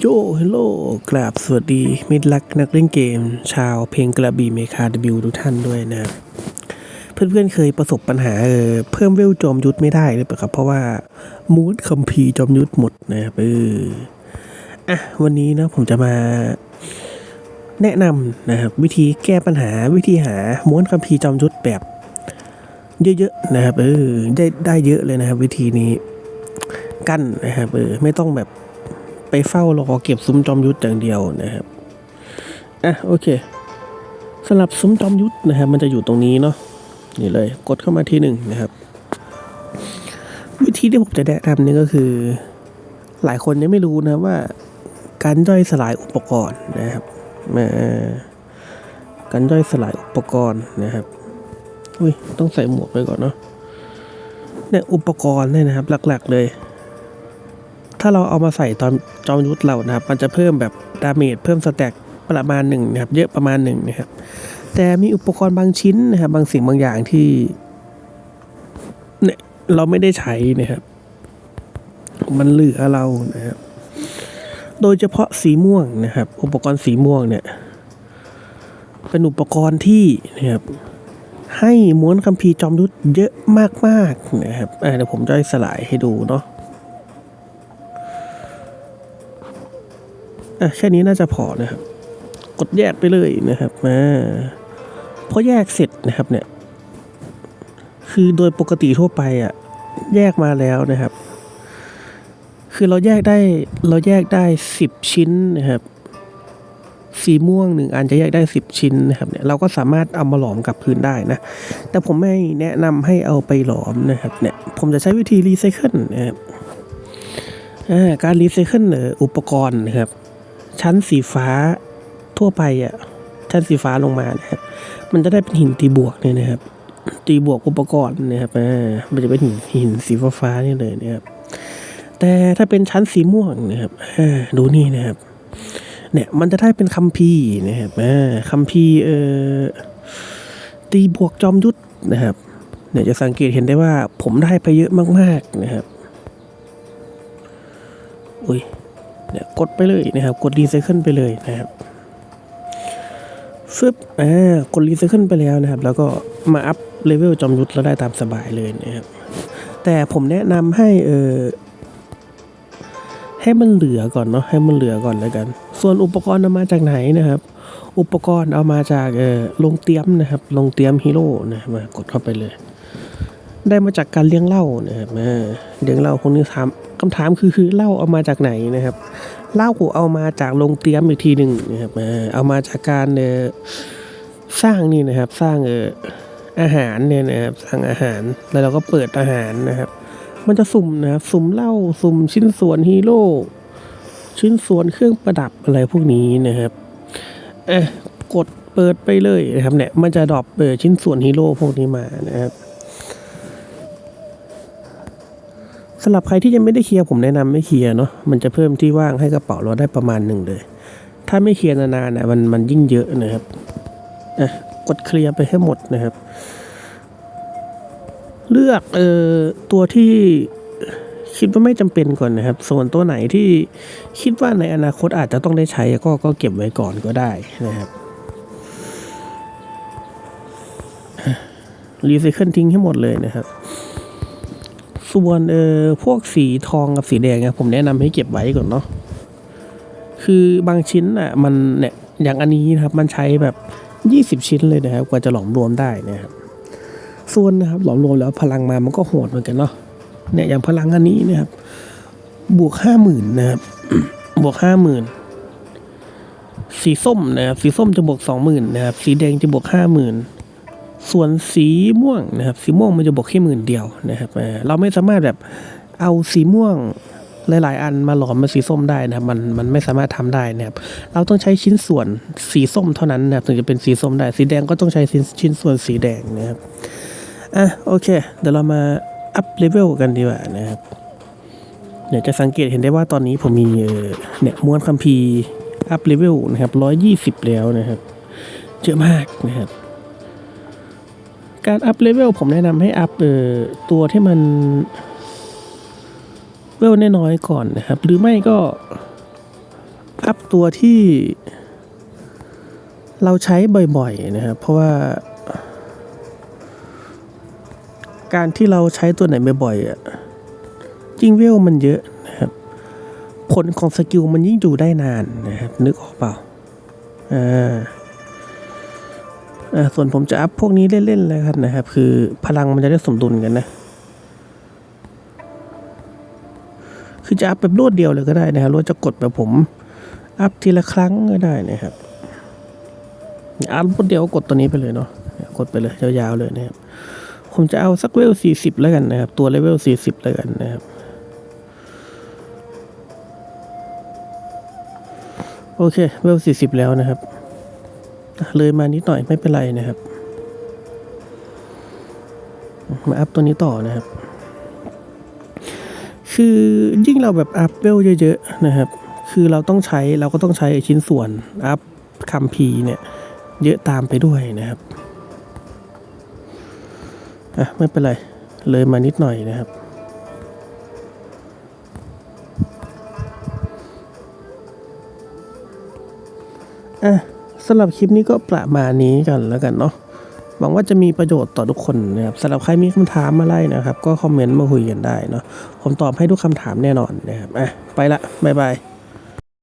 โยเฮลโหลกราบสวัสดี มิตรรักนักเล่นเกม ชาวเพลงกระบี่เมคาดิวทุกท่านด้วยนะครับ เพื่อนๆเคยประสบปัญหาเออเพิ่มเวลจอมยุทธไม่ได้หรือเปล่าครับ เพราะว่ามูดคัมภีจอมยุทธหมดนะครับเอออะวันนี้นะผมจะมาแนะนำนะครับวิธีแก้ปัญหาวิธีหาม้วนคัมภีจอมยุทธแบบ เยอะๆนะครับเออได้ได้เยอะเลยนะครับ วิธีนี้กั้นนะครับเออไม่ต้องแบบ ไปเฝ้ารอเก็บซุ้มจอมยุทธอย่างเดียวนะครับอะโอเคสำหรับซุ้มจอมยุทธนะครับ มันจะอยู่ตรงนี้เนาะนี่เลย กดเข้ามาที่หนึ่งนะครับ วิธีที่ผมจะแนะนำนี่ก็คือ หลายคนยังไม่รู้นะว่า การย่อยสลายอุปกรณ์นะครับมาการย่อยสลายอุปกรณ์นะครับอุ้ยต้องใส่หมวกไปก่อนเนาะเนี่ยอุปกรณ์เนี่ยนะครับ หลัก ๆ เลย ถ้าเราเอามาใส่ตอนจอมยุทธเรานะครับ มันจะเพิ่มแบบดาเมจเพิ่มสแต็กประมาณหนึ่งนะครับ เยอะประมาณหนึ่งนะครับ แต่มีอุปกรณ์บางชิ้นนะครับ บางสิ่งบางอย่างที่เนี่ยเราไม่ได้ใช้นะครับ มันเหลือเรานะครับ โดยเฉพาะสีม่วงนะครับ อุปกรณ์สีม่วงเนี่ย เป็นอุปกรณ์ที่นะครับ ให้ม้วนคัมภีร์จอมยุทธเยอะมากๆนะครับเดี๋ยวผมจะสลายให้ดูเนาะ อะแค่นี้น่าจะพอนะครับ กดแยกไปเลยนะครับมาพอแยกเสร็จนะครับเนี่ย คือโดยปกติทั่วไปอะแยกมาแล้วนะครับ คือเราแยกได้เราแยกได้สิบชิ้นนะครับ สีม่วงหนึ่งอันจะแยกได้สิบชิ้นนะครับเนี่ยเราก็สามารถเอามาหลอมกับพื้นได้นะ แต่ผมไม่แนะนำให้เอาไปหลอมนะครับเนี่ยผมจะใช้วิธีรีไซเคิลนะครับการรีไซเคิลอุปกรณ์นะครับ ชั้นสีฟ้าทั่วไปอะชั้นสีฟ้าลงมานะครับ มันจะได้เป็นหินตีบวกเนี่ยนะครับ ตีบวกอุปกรณ์นะครับอ่ามันจะเป็นหินหินสีฟ้าฟ้านี่เลยนะครับ แต่ถ้าเป็นชั้นสีม่วงนะครับอ่าดูนี่นะครับ เนี่ยมันจะได้เป็นคัมภีร์นะครับอ่าคัมภีร์เอ่อตีบวกจอมยุทธนะครับเนี่ยจะสังเกตเห็นได้ว่าผมได้ไปเยอะมาก ๆ นะครับ อุ้ย เนี่ยกดไปเลยนะครับ กดรีไซเคิลไปเลยนะครับฟึบอ่ากดรีไซเคิลไปแล้วนะครับ แล้วก็มาอัพเลเวลจอมยุทธแล้วได้ตามสบายเลยนะครับ แต่ผมแนะนำให้เออให้มันเหลือก่อนเนาะให้มันเหลือก่อนแล้วกัน ส่วนอุปกรณ์เอามาจากไหนนะครับ อุปกรณ์เอามาจากเออลงเตรียมนะครับ ลงเตรียมฮีโร่นะครับมากดเข้าไปเลย ได้มาจากการเลี้ยงเหล้านะครับเลี้ยงเหล้าคนนี้ถามคำถามคือคือเหล้าเอามาจากไหนนะครับเหล้าเอามาจากโรงเตรียมอีกทีหนึ่งนะครับเอามาจากการเออสร้างนี่นะครับ สร้างเอออาหารเนี่ยนะครับสร้างอาหารแล้วเราก็เปิดอาหารนะครับ มันจะสุ่มนะครับสุ่มเหล้าสุ่มชิ้นส่วนฮีโร่ชิ้นส่วนเครื่องประดับอะไรพวกนี้นะครับเอะกดเปิดไปเลยนะครับเนี่ยมันจะดรอปเออชิ้นส่วนฮีโร่พวกนี้มานะครับ สำหรับใครที่ยังไม่ได้เคลียร์ผมแนะนำไม่เคลียร์เนาะมันจะเพิ่มที่ว่างให้กระเป๋าเราได้ประมาณหนึ่งเลย ถ้าไม่เคลียร์นานๆนะมันมันยิ่งเยอะนะครับอะกดเคลียร์ไปให้หมดนะครับ เลือกเอ่อตัวที่คิดว่าไม่จำเป็นก่อนนะครับ ส่วนตัวไหนที่คิดว่าในอนาคตอาจจะต้องได้ใช้ก็ก็เก็บไว้ก่อนก็ได้นะครับรีไซเคิลทิ้งให้หมดเลยนะครับ ส่วนเออพวกสีทองกับสีแดงเนี่ยผมแนะนำให้เก็บไว้ก่อนเนาะคือบางชิ้นอะมันเนี่ยอย่างอันนี้นะครับมันใช้แบบยี่สิบชิ้นเลยนะครับกว่าจะหลอมรวมได้นะครับส่วนนะครับหลอมรวมแล้วพลังมามันก็โหดเหมือนกันเนาะเนี่ยอย่างพลังอันนี้นะครับ บวกห้าหมื่นนะครับ บวกห้าหมื่นสีส้มนะครับ สีส้มจะบวกสองหมื่นนะครับ สีแดงจะบวกห้าหมื่น ส่วนสีม่วงนะครับ สีม่วงมันจะบวกแค่หมื่นเดียวนะครับเราไม่สามารถแบบเอาสีม่วงหลาย ๆ อันมาหลอมเป็นสีส้มได้นะครับ มันมันไม่สามารถทำได้นะครับ เราต้องใช้ชิ้นส่วนสีส้มเท่านั้นนะครับถึงจะเป็นสีส้มได้ สีแดงก็ต้องใช้ชิ้นชิ้นส่วนสีแดงนะครับ อะโอเค เดี๋ยวเรามาอัพเลเวลกันดีกว่านะครับเนี่ยจะสังเกตเห็นได้ว่าตอนนี้ผมมีเอ่อเนี่ยม้วนคัมภีร์อัพเลเวลนะครับร้อยยี่สิบแล้วนะครับ เยอะมากนะครับ การอัพเลเวลผมแนะนำให้อัพเอ่อตัวที่มันเวลน้อยๆก่อนนะครับ หรือไม่ก็อัพตัวที่เราใช้บ่อยๆนะครับ เพราะว่าการที่เราใช้ตัวไหนบ่อยๆอะยิ่งเวลมันเยอะนะครับ ผลของสกิลมันยิ่งอยู่ได้นานนะครับ นึกออกเปล่าอ่าอ่า ส่วนผมจะอัพพวกนี้เล่นๆเลยครับนะครับ คือพลังมันจะได้สมดุลกันนะ คือจะอัพแบบรวดเดียวเลยก็ได้นะครับรว่าจะกดแบบผม อัพทีละครั้งก็ได้นะครับอัพรวดเดียวก็กดตัวนี้ไปเลยเนาะกดไปเลยยาวๆเลยนะครับผมจะเอาสักเวลสี่สิบแล้วกันนะครับ ตัวเลเวลสี่สิบแล้วกันนะครับโอเคเวลสี่สิบแล้วนะครับ เลยมานิดหน่อยไม่เป็นไรนะครับ มาอัพตัวนี้ต่อนะครับ คือยิ่งเราแบบอัพเวลเยอะๆนะครับ คือเราต้องใช้เราก็ต้องใช้ชิ้นส่วนอัพคัมพีเนี่ย เยอะตามไปด้วยนะครับอะไม่เป็นไร เลยมานิดหน่อยนะครับอะ สำหรับคลิปนี้ก็ประมาณนี้กันแล้วกันเนาะหวังว่าจะมีประโยชน์ต่อทุกคนนะครับสำหรับใครมีคำถามอะไรนะครับ ก็คอมเมนต์มาคุยกันได้เนาะผมตอบให้ทุกคำถามแน่นอนนะครับอะไปละบ๊ายบาย